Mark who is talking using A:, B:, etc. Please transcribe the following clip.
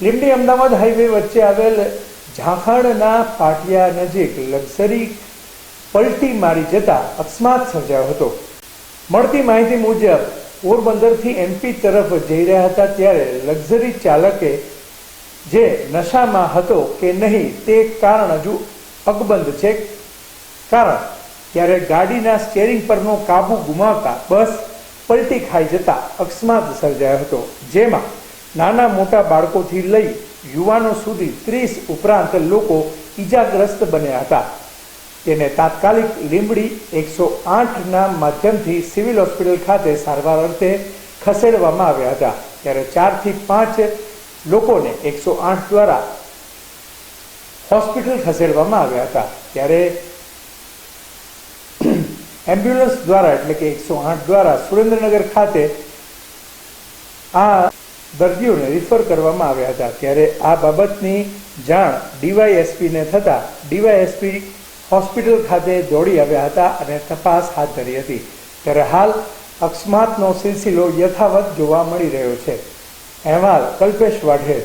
A: Limbdi Ahmedabad highway વચ્ચે આવેલ ઝાંખણના પાટિયા નજીક લક્ઝરી પલટી મારી જતા અકસ્માત સર્જાયો હતો. મળતી માહિતી મુજબ, પોરબંદરથી એમપી તરફ જઈ રહ્યા હતા ત્યારે લક્ઝરી ચાલકે જે નશામાં હતો કે નહીં તે કારણ હજુ અકબંધ છે. કારણ, ત્યારે ગાડીના સ્ટેરિંગ પરનો કાબુ ગુમાવતા બસ પલટી ખાઈ જતા અકસ્માત સર્જાયો હતો, જેમાં નાના મોટા બાળકોથી લઈ યુવાનો સુધી ત્રીસ ઉપરાંત લોકો ઈજાગ્રસ્ત બન્યા હતા. તેને તાત્કાલિક લીંબડી એકસો આઠના માધ્યમથી સિવિલ હોસ્પિટલ ખાતે સારવાર અર્થે ખસેડવામાં આવ્યા હતા. ત્યારે ચારથી પાંચ લોકોને એકસો આઠ દ્વારા હોસ્પિટલ ખસેડવામાં આવ્યા હતા. ત્યારે એમ્બ્યુલન્સ દ્વારા એટલે કે એકસો આઠ દ્વારા સુરેન્દ્રનગર ખાતે આ દર્દીઓને રિફર કરવામાં આવ્યા હતા. ત્યારે આ બાબતની જાણ ડીવાયએસપીને થતાં ડીવાયએસપી હોસ્પિટલ ખાતે દોડી આવ્યા હતા અને તપાસ હાથ ધરી હતી. ત્યારે હાલ અકસ્માતનો સિલસિલો યથાવત જોવા મળી રહ્યો છે. અહેવાલ કલ્પેશ વાઢેર.